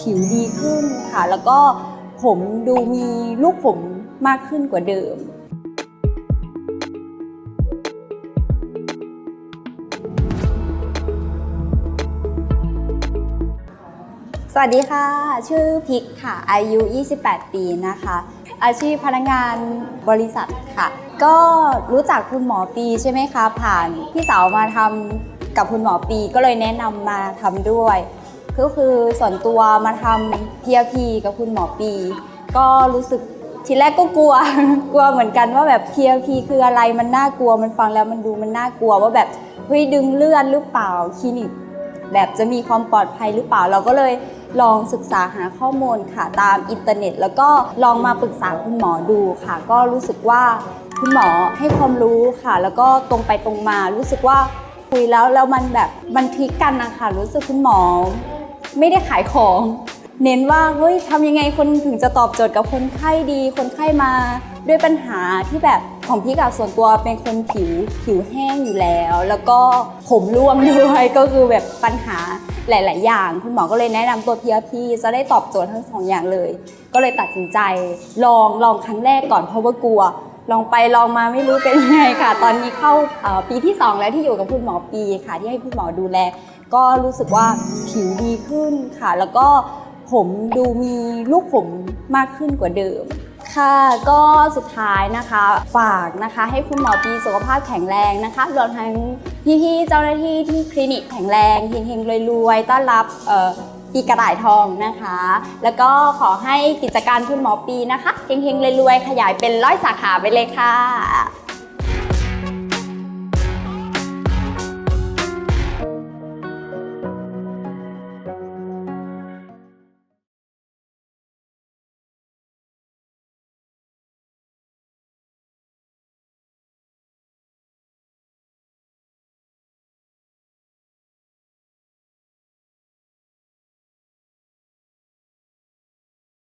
ผิวดีขึ้นค่ะ แล้วก็ผมดูมีลูกผมมากขึ้นกว่าเดิม สวัสดีค่ะ ชื่อพิกค่ะ อายุ 28 ปีนะคะ อาชีพพนักงานบริษัทค่ะ ก็รู้จักคุณหมอปีใช่ไหมคะ ผ่านพี่สาวมาทำกับคุณหมอปีก็เลยแนะนำมาทำด้วย ก็คือส่วนตัวมาทำ PRP กับคุณหมอปี ก็รู้สึกทีแรกก็กลัว กลัวเหมือนกันว่าแบบ PRP คืออะไรมันน่ากลัวมันฟังแล้วมันดูมันน่ากลัวว่าแบบเฮ้ยดึงเลือดหรือเปล่าคลินิก แบบจะมีความปลอดภัยหรือเปล่าเราก็เลยลองศึกษาหาข้อมูลค่ะตามอินเทอร์เน็ต แล้วก็ลองมาปรึกษาคุณหมอดูค่ะ ก็รู้สึกว่าคุณหมอให้ความรู้ค่ะ แล้วก็ตรงไปตรงมารู้สึกว่าคุยแล้วแล้วมันแบบมันพลิกกันนะคะรู้สึกคุณหมอ ไม่ได้ขายของ เน้นว่าเฮ้ยทำยังไงคนถึงจะตอบโจทย์กับคนไข้ดี คนไข้มา ด้วยปัญหาที่แบบของพี่กับส่วนตัวเป็นคนผิวผิวแห้งอยู่แล้ว แล้วก็ผมร่วงด้วยก็คือแบบปัญหาหลาย ๆ อย่าง คุณหมอก็เลยแนะนำตัว PRP จะได้ตอบโจทย์ทั้งสองอย่างเลย ก็เลยตัดสินใจลองลองครั้งแรกก่อนเพราะว่ากลัว ลองไปลองมาไม่รู้เป็นยังไงค่ะ ตอนนี้เข้าปีที่ 2 แล้วที่อยู่กับคุณหมอปีค่ะ ที่ให้คุณหมอดูแล ก็รู้สึกว่าผิวดีขึ้นค่ะ แล้วก็ผมดูมีลูกผมมากขึ้นกว่าเดิม ค่ะก็สุดท้ายนะคะฝากนะคะให้คุณหมอปีสุขภาพแข็งแรงนะคะรวมทั้งพี่ๆเจ้าหน้าที่ที่คลินิกแข็งแรงเฮงๆรวยๆต้อนรับ ปีกระต่ายทองนะคะ แล้วก็ขอให้กิจการคุณหมอปีนะคะเฮงๆรวยๆขยายเป็นร้อยสาขาไปเลยค่ะ